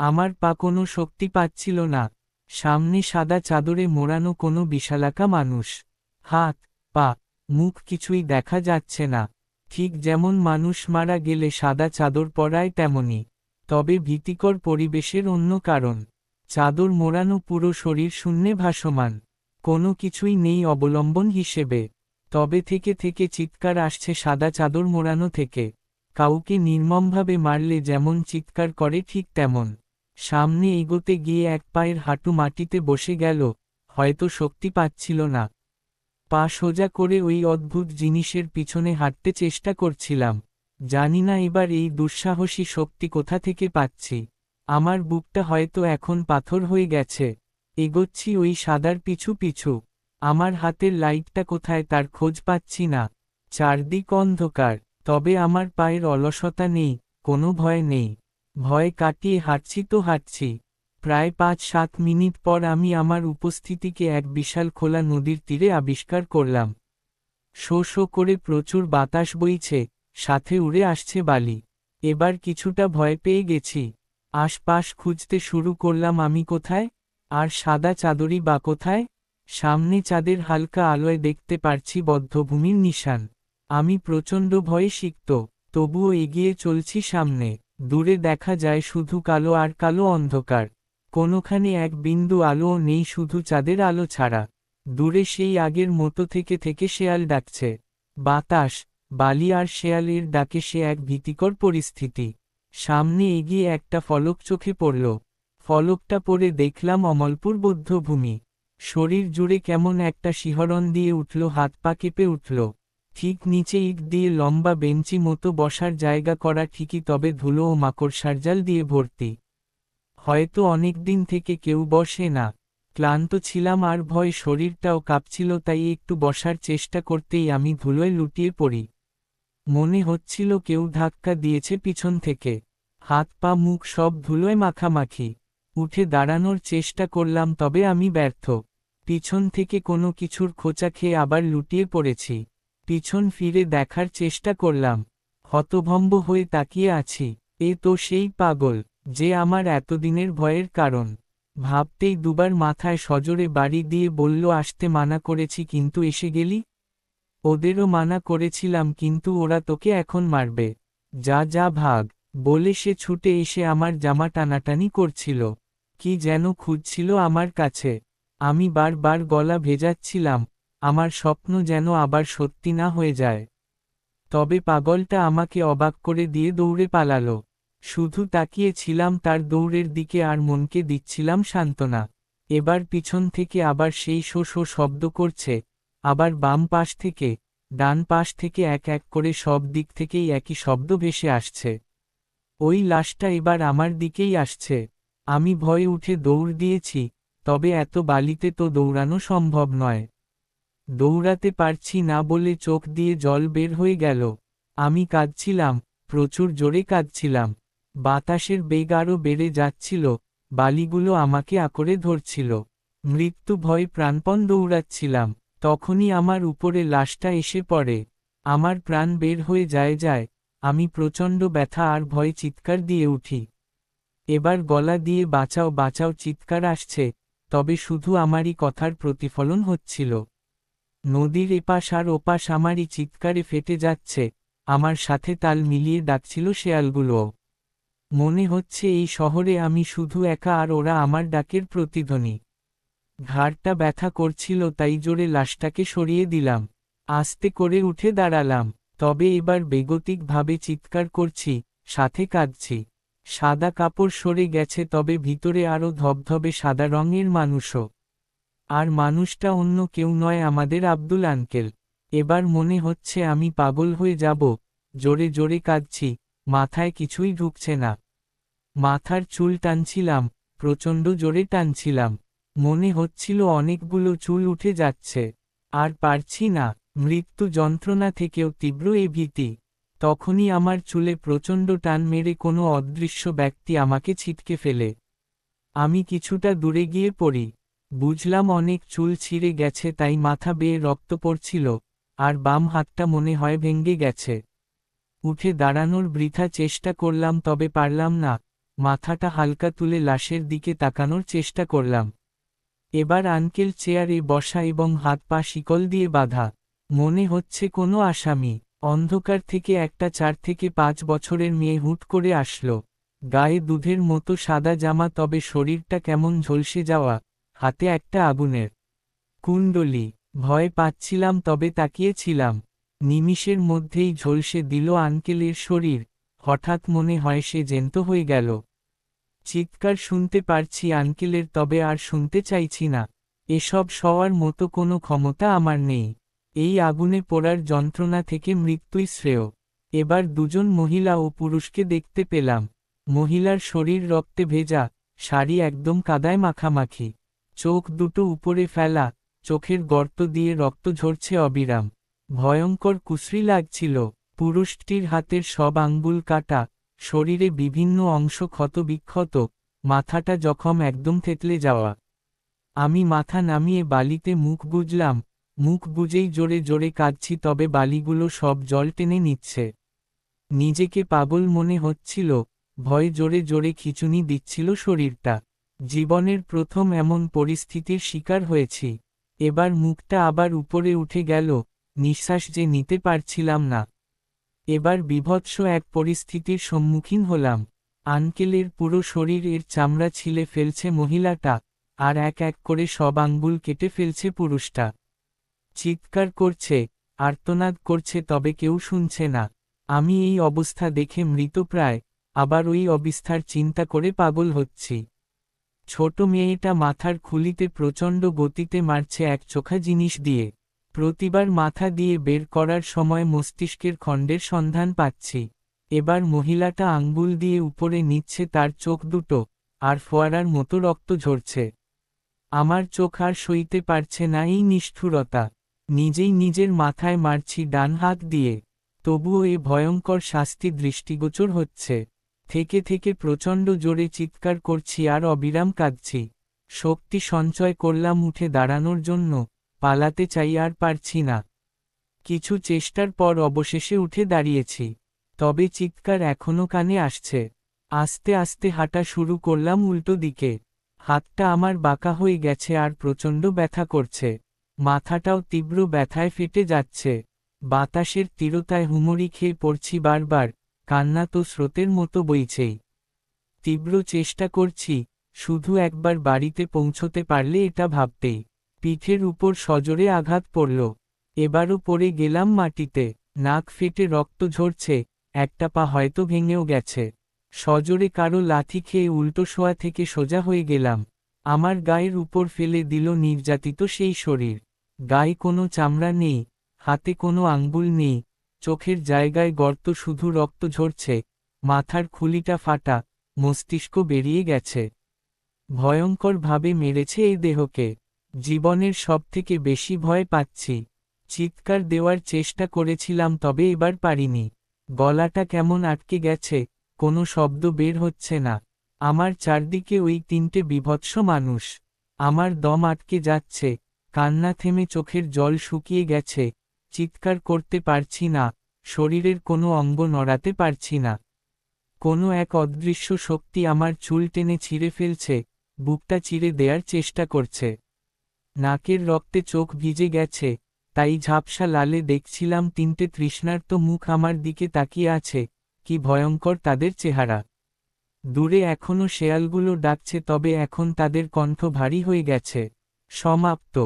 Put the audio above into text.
আমার পা কোনো শক্তি পাচ্ছিল না। সামনে সাদা চাদরে মোড়ানো কোনো বিশালাকা মানুষ। হাত, পা, মুখ কিছুই দেখা যাচ্ছে না। ঠিক যেমন মানুষ মারা গেলে সাদা চাদর পরায় তেমনি। তবে ভীতিকর পরিবেশের অন্য কারণ। চাদর মোড়ানো পুরো শরীর শূন্যে ভাসমান। কোনো কিছুই নেই অবলম্বন হিসেবে। তবে থেকে থেকে চিৎকার আসছে সাদা চাদর মোড়ানো থেকে। কাউকে নির্মমভাবে মারলে যেমন চিৎকার করে ঠিক তেমন। সামনে এগোতে গিয়ে এক পায়ের হাঁটু মাটিতে বসে গেল, হয়তো শক্তি পাচ্ছিল না। পা সোজা করে ওই অদ্ভুত জিনিসের পিছনে হাঁটতে চেষ্টা করছিলাম। জানি না এবার এই দুঃসাহসী শক্তি কোথা থেকে পাচ্ছি। আমার বুকটা হয়তো এখন পাথর হয়ে গেছে। এগোচ্ছি ওই সাদার পিছু পিছু। আমার হাতের লাইটটা কোথায় তার খোঁজ পাচ্ছি না। চারদিক অন্ধকার, তবে আমার পায়ের অলসতা নেই, কোনো ভয় নেই। ভয় কাটিয়ে হাঁটছি তো হাঁটছি। প্রায় পাঁচ সাত মিনিট পর আমি আমার উপস্থিতিকে এক বিশাল খোলা নদীর তীরে আবিষ্কার করলাম। শো শো করে প্রচুর বাতাস বইছে, সাথে উড়ে আসছে বালি। এবার কিছুটা ভয় পেয়ে গেছি। আশপাশ খুঁজতে শুরু করলাম আমি কোথায়? আর সাদা চাদরি বা কোথায়? সামনে চাঁদের হালকা আলোয় দেখতে পারছি বদ্ধভূমির নিশান। আমি প্রচণ্ড ভয়ে শিখত তবুও এগিয়ে চলছি সামনে। দূরে দেখা যায় শুধু কালো আর কালো অন্ধকার। কোনোখানে এক বিন্দু আলোও নেই, শুধু চাঁদের আলো ছাড়া। দূরে সেই আগের মতো থেকে থেকে শেয়াল ডাকছে। বাতাস, বালি আর শেয়ালের ডাকে সে এক ভীতিকর পরিস্থিতি। সামনে এগিয়ে একটা ফলক চোখে পড়ল। ফলকটা পরে দেখলাম অমলপুর বৌদ্ধভূমি। শরীর জুড়ে কেমন একটা শিহরণ দিয়ে উঠল, হাত পা কেঁপে উঠল। ঠিক নিচে ইট দিয়ে লম্বা বেঞ্চি মতো বসার জায়গা করা ঠিকই, তবে ধুলো ও মাকড়সার জাল দিয়ে ভর্তি। হয়তো অনেক দিন থেকে কেউ বসে না। ক্লান্ত ছিলাম আর ভয়, শরীরটাও কাঁপছিল, তাই একটু বসার চেষ্টা করতেই আমি ধুলোয় লুটিয়ে পড়ি। মনে হচ্ছিল কেউ ধাক্কা দিয়েছে পিছন থেকে। হাত, পা, মুখ সব ধুলোয় মাখামাখি। উঠে দাঁড়ানোর চেষ্টা করলাম, তবে আমি ব্যর্থ। পিছন থেকে কোনো কিছুর খোঁচা খেয়ে আবার লুটিয়ে পড়েছি। পিছন ফিরে দেখার চেষ্টা করলাম। হতভম্ব হয়ে তাকিয়ে আছি। এ তো সেই পাগল, যে আমার এতদিনের ভয়ের কারণ। ভাবতেই দুবার মাথায় সজোরে বাড়ি দিয়ে বলল, আসতে মানা করেছি, কিন্তু এসে গেলি? ওদেরও মানা করেছিলাম, কিন্তু ওরা তোকে এখন মারবে। যা যা ভাগ, বলে সে ছুটে এসে আমার জামা টানাটানি করছিল। কি যেন খুঁজছিল আমার কাছে। আমি বারবার গলা ভেজাচ্ছিলাম আমার স্বপ্ন যেন আবার সত্যি না হয়ে যায়। তবে পাগলটা আমাকে অবাক করে দিয়ে দৌড়ে পালালো। শুধু তাকিয়েছিলাম তার দৌড়ের দিকে আর মনকে দিচ্ছিলাম সান্ত্বনা। এবার পিছন থেকে আবার সেই শো শো শব্দ করছে। আবার বাম পাশ থেকে, ডান পাশ থেকে এক এক করে সব দিক থেকেই একই শব্দ ভেসে আসছে। ওই লাশটা এবার আমার দিকেই আসছে। আমি ভয়ে উঠে দৌড় দিয়েছি, তবে এত বালিতে তো দৌড়ানো সম্ভব নয়। দৌড়াতে পারছি না বলে চোখ দিয়ে জল বের হয়ে গেল। আমি কাঁদছিলাম, প্রচুর জোরে কাঁদছিলাম। বাতাসের বেগ আরও বেড়ে যাচ্ছিল, বালিগুলো আমাকে আকরে ধরছিল। মৃত্যু ভয় প্রাণপণ দৌড়াচ্ছিলাম, তখনই আমার উপরে লাশটা এসে পড়ে। আমার প্রাণ বের হয়ে যায় যায়, আমি প্রচণ্ড ব্যথা আর ভয় চিৎকার দিয়ে উঠি। এবার গলা দিয়ে বাঁচাও বাঁচাও চিৎকার আসছে, তবে শুধু আমারই কথার প্রতিফলন হচ্ছিল। নদীর এপাশ আর ওপাশ আমারই চিৎকারে ফেটে যাচ্ছে, আমার সাথে তাল মিলিয়ে ডাকছিল শেয়ালগুলোও মনে হচ্ছে এই শহরে আমি শুধু একা আর ওরা আমার ডাকের প্রতিধ্বনি। ঘাড়টা ব্যথা করছিল তাই জোরে লাশটাকে সরিয়ে দিলাম। আস্তে করে উঠে দাঁড়ালাম, তবে এবার বেগতিকভাবে চিৎকার করছি, সাথে কাঁদছি। সাদা কাপড় সরে গেছে তবে ভিতরে আরও ধবধবে সাদা রঙের মানুষও। আর মানুষটা অন্য কেউ নয় আমাদের আব্দুল আঙ্কেল। এবার মনে হচ্ছে আমি পাগল হয়ে যাব, জোরে জোরে কাঁদছি, মাথায় কিছুই ঢুকছে না। মাথার চুল টানছিলাম, প্রচণ্ড জোরে টানছিলাম। মনে হচ্ছিল অনেকগুলো চুল উঠে যাচ্ছে। আর পারছি না, মৃত্যু যন্ত্রণা থেকেও তীব্র এ ভীতি। তখনই আমার চুলে প্রচণ্ড টান মেরে কোনো অদৃশ্য ব্যক্তি আমাকে ছিটকে ফেলে। আমি কিছুটা দূরে গিয়ে পড়ি। বুঝলাম অনেক চুল ছিঁড়ে গেছে তাই মাথা বেয়ে রক্ত পড়ছিল, আর বাম হাতটা মনে হয় ভেঙ্গে গেছে। উঠে দাঁড়ানোর বৃথা চেষ্টা করলাম তবে পারলাম না, মাথাটা হালকা তুলে লাশের দিকে তাকানোর চেষ্টা করলাম। এবার আনকেল চেয়ারে বসা এবং হাত পা শিকল দিয়ে বাঁধা। মনে হচ্ছে কোনো আসামি, অন্ধকার থেকে একটা চার থেকে পাঁচ বছরের মেয়ে হুট করে আসলো। গায়ে দুধের মতো সাদা জামা তবে শরীরটা কেমন ঝলসে যাওয়া। হাতে একটা আগুনের কুণ্ডলি। ভয় পাচ্ছিলাম, তবে তাকিয়েছিলাম। নিমিষের মধ্যেই ঝলসে দিল আঙ্কেলের শরীর। হঠাৎ মনে হয় সে জ্যান্ত হয়ে গেল। চিৎকার শুনতে পারছি আঙ্কেলের, তবে আর শুনতে চাইছি না। এসব সওয়ার মতো কোনো ক্ষমতা আমার নেই। এই আগুনে পোড়ার যন্ত্রণা থেকে মৃত্যুই শ্রেয়। এবার দুজন মহিলা ও পুরুষকে দেখতে পেলাম। মহিলার শরীর রক্তে ভেজা, শাড়ি একদম কাদায় মাখামাখি। চোখ দুটো উপরে ফেলা, চোখের গর্ত দিয়ে রক্ত ঝরছে অবিরাম। ভয়ঙ্কর কুশ্রি লাগছিল, পুরুষটির হাতের সব আঙ্গুল কাটা, শরীরে বিভিন্ন অংশ ক্ষতবিক্ষত মাথাটা জখম একদম থেতলে যাওয়া। আমি মাথা নামিয়ে বালিতে মুখ বুঝলাম মুখ বুঝেই জোরে জোরে কাঁদছি তবে বালিগুলো সব জল টেনে নিচ্ছে। নিজেকে পাগল মনে হচ্ছিল, ভয় জোরে জোরে খিচুনি দিচ্ছিল শরীরটা। জীবনের প্রথম এমন পরিস্থিতির শিকার হয়েছি। এবার মুখটা আবার উপরে উঠে গেল, নিঃশ্বাস যে নিতে পারছিলাম না। এবার বিভৎস এক পরিস্থিতির সম্মুখীন হলাম। আনকেলের পুরো শরীর এর চামড়া ছিলে ফেলছে মহিলাটা, আর এক এক করে সব আঙ্গুল কেটে ফেলছে পুরুষটা। চিৎকার করছে, আর্তনাদ করছে তবে কেউ শুনছে না। আমি এই অবস্থা দেখে মৃতপ্রায় আবার ওই অবস্থার চিন্তা করে পাগল হচ্ছি। ছোট মেয়েটা মাথার খুলিতে প্রচণ্ড গতিতে মারছে এক চোখা জিনিস দিয়ে। প্রতিবার মাথা দিয়ে বের করার সময় মস্তিষ্কের খণ্ডের সন্ধান পাচ্ছি। এবার মহিলাটা আঙ্গুল দিয়ে উপরে নিচ্ছে তার চোখ দুটো, আর ফোয়ারার মতো রক্ত ঝরছে। আমার চোখ আর সইতে পারছে না এই নিষ্ঠুরতা। নিজেই নিজের মাথায় মারছি ডান হাত দিয়ে। তবুও এ ভয়ঙ্কর শাস্তি দৃষ্টিগোচর হচ্ছে। থেকে থেকে প্রচণ্ড জোরে চিৎকার করছি আর অবিরাম কাঁদছি। শক্তি সঞ্চয় করলাম উঠে দাঁড়ানোর জন্য, পালাতে চাই আর পারছি না। কিছু চেষ্টার পর অবশেষে উঠে দাঁড়িয়েছি, তবে চিৎকার এখনও কানে আসছে। আস্তে আস্তে হাঁটা শুরু করলাম উল্টো দিকে। হাতটা আমার বাঁকা হয়ে গেছে আর প্রচণ্ড ব্যথা করছে। মাথাটাও তীব্র ব্যথায় ফেটে যাচ্ছে। বাতাসের তীরতায় হুমড়ি খেয়ে পড়ছি বারবার। কান্না তো স্রোতের মতো বইছেই। তীব্র চেষ্টা করছি, শুধু একবার বাড়িতে পৌঁছতে পারলে এটা ভাবতেই। পিঠের উপর সজোরে আঘাত পড়ল। এবারও পড়ে গেলাম মাটিতে, নাক ফেটে রক্ত ঝরছে, একটা পা হয়তো ভেঙেও গেছে। সজোরে কারও লাথি খেয়ে উল্টো শোয়া থেকে সোজা হয়ে গেলাম। আমার গায়ের উপর ফেলে দিল নির্যাতিত সেই শরীর। গায়ে কোনো চামড়া নেই, হাতে কোনো আঙ্গুল নেই চোখের জায়গায় গর্ত শুধু রক্ত ঝরছে, মাথার খুলিটা ফাটা, মস্তিষ্ক বেরিয়ে গেছে। ভয়ঙ্করভাবে মেরেছে এই দেহকে। জীবনের সবথেকে বেশি ভয় পাচ্ছি। চিৎকার দেওয়ার চেষ্টা করেছিলাম তবে এবার পারিনি। গলাটা কেমন আটকে গেছে, কোনো শব্দ বের হচ্ছে না। আমার চারদিকে ওই তিনটে বিভৎস মানুষ। আমার দম আটকে যাচ্ছে, কান্না থেমে চোখের জল শুকিয়ে গেছে। চিৎকার করতে পারছি না, শরীরের কোনো অঙ্গ নড়াতে পারছি না। কোনো এক অদৃশ্য শক্তি আমার চুল টেনে ছিঁড়ে ফেলছে, বুকটা চিরে দেয়ার চেষ্টা করছে। নাকের রক্তে চোখ ভিজে গেছে, তাই ঝাপসা লালে দেখছিলাম তিনটে তৃষ্ণার্ত মুখ আমার দিকে তাকিয়ে আছে, কি ভয়ঙ্কর তাদের চেহারা। দূরে এখনও শেয়ালগুলো ডাকছে তবে এখন তাদের কণ্ঠ ভারী হয়ে গেছে। সমাপ্ত।